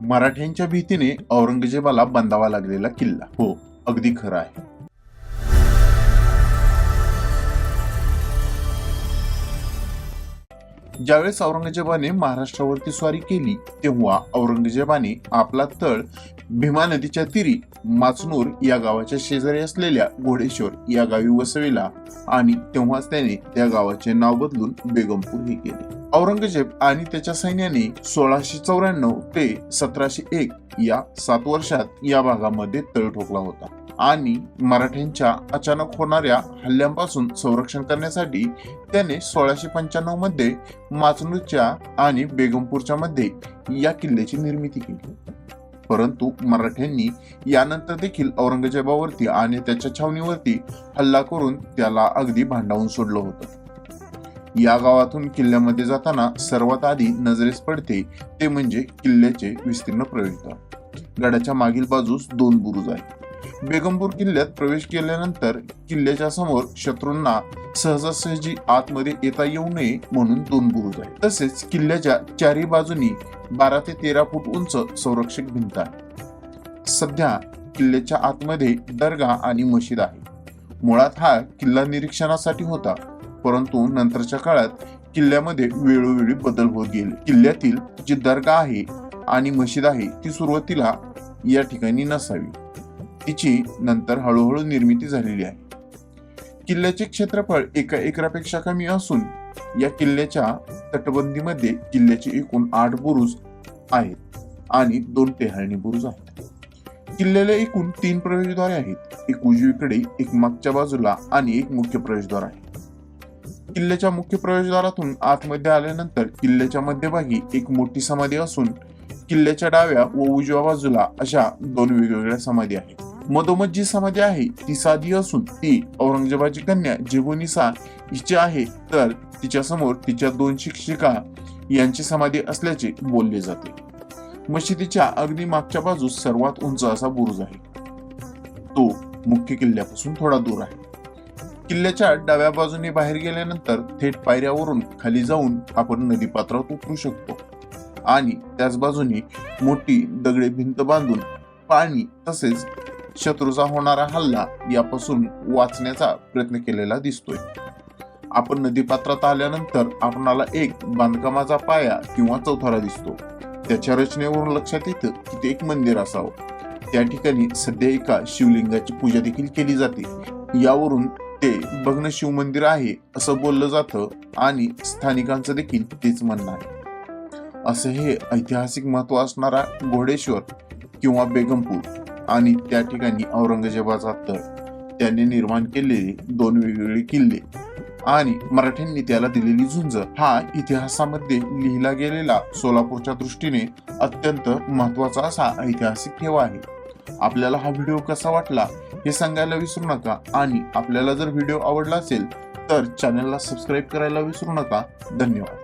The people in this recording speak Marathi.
मराठ्यांच्या भीतीने औरंगजेबाला बांधावा लागलेला किल्ला. हो अगदी खरं आहे. ज्यावेळेस औरंगजेबाने महाराष्ट्रावरती स्वारी केली तेव्हा औरंगजेबाने आपला तळ भीमा नदीच्या तीरी माचनूर या गावाच्या शेजारी असलेल्या घोडेश्वर या गावी वसविला आणि तेव्हाच त्याने त्या गावाचे नाव बदलून बेगमपूर हे केले. औरंगजेब आणि त्याच्या सैन्याने सोळाशे चौऱ्याण्णव ते सतराशे एक या सात वर्षात या भागामध्ये तळ ठोकला होता. आणि मराठ्यांच्या अचानक होणाऱ्या हल्ल्यांपासून संरक्षण करण्यासाठी त्याने सोळाशे पंच्याण्णवमध्ये माचनूरच्या आणि बेगमपूरच्या मध्ये या किल्ल्याची निर्मिती केली. परंतु मराठ्यांनी यानंतर देखील औरंगजेबावरती आणि त्याच्या छावणीवरती हल्ला करून त्याला अगदी भांडावून सोडलं होतं. या गावातून किल्ल्यामध्ये जाताना सर्वात आधी नजरेस पडते ते म्हणजे किल्ल्याचे विस्तीर्ण प्रवेशद्वार गडाच्या मागील बाजूस दोन बुरुज आहेत. बेगमपूर किल्ल्यात प्रवेश केल्यानंतर किल्ल्याच्या समोर शत्रूंना सहजासहजी आतमध्ये येता येऊ नये म्हणून दोन बुरुज आहेत. तसेच किल्ल्याच्या चारी बाजूनी बारा ते तेरा फूट उंच संरक्षक भिंत आहे. सध्या किल्ल्याच्या आतमध्ये दर्गा आणि मशीद आहे. मुळात हा किल्ला निरीक्षणासाठी होता परंतु नंतरच्या काळात किल्ल्यामध्ये वेळोवेळी बदल होत गेले. किल्ल्यातील जी दर्गा आहे आणि मशीद आहे ती सुरुवातीला या ठिकाणी नसावी. तिची नंतर हळूहळू निर्मिती झालेली आहे. किल्ल्याचे क्षेत्रफळ एका एकरापेक्षा कमी असून या किल्ल्याच्या तटबंदीमध्ये किल्ल्याचे एकूण आठ बुरुज आहेत आणि दोन टेहाळणी बुरुज आहेत. किल्ल्याला एकूण तीन प्रवेशद्वारे आहेत. एक उजवीकडे एक मागच्या बाजूला आणि एक मुख्य प्रवेशद्वार आहे. किल्ल्याच्या मुख्य प्रवेशद्वारातून आतमध्ये आल्यानंतर किल्ल्याच्या मध्यभागी एक मोठी समाधी असून किल्ल्याच्या डाव्या व उजव्या बाजूला अशा दोन वेगवेगळ्या समाधी आहेत. मधोमध जी समाधी आहे ती साधी असून ती औरंगजेबाची कन्या जेबोनिसा हिची आहे. तर तिच्या समोर तिच्या दोन शिक्षिका यांची समाधी असल्याचे बोलले जाते. मशिदीच्या अगदी मागच्या बाजूस सर्वात उंच असा बुरुज आहे. तो मुख्य किल्ल्यापासून थोडा दूर आहे. किल्ल्याच्या डाव्या बाजूने बाहेर गेल्यानंतर थेट पायऱ्यावरून खाली जाऊन आपण नदीपात्रात उतरू शकतो. आणि त्याच बाजूने मोठी दगडे भिंत बांधून पाणी तसेच शत्रूचा होणारा हल्ला यापासून वाचण्याचा प्रयत्न केलेला दिसतोय. आपण नदीपात्रात आल्यानंतर आपणाला एक बांधकामाचा पाया किंवा चौथारा दिसतो. त्याच्या रचनेवरून लक्षात येतं की ते एक मंदिर असावं. त्या ठिकाणी सध्या एका शिवलिंगाची पूजा देखील केली जाते. यावरून ते भग्न शिवमंदिर आहे असं बोललं जातं आणि स्थानिकांचं देखील तेच म्हणणं आहे. असं हे ऐतिहासिक महत्त्व असणारा घोडेश्वर किंवा बेगमपूर आणि त्या ठिकाणी औरंगजेबाचा तळ त्याने निर्माण केलेले दोन वेगवेगळे किल्ले आणि मराठ्यांनी त्याला दिलेली झुंज हा इतिहासामध्ये लिहिला गेलेला सोलापूरच्या दृष्टीने अत्यंत महत्त्वाचा असा ऐतिहासिक ठेवा आहे. आपल्याला हा व्हिडिओ कसा वाटला हे सांगायला विसरू नका. आणि आपल्याला जर व्हिडिओ आवडला असेल तर चॅनलला सबस्क्राईब करायला विसरू नका. धन्यवाद.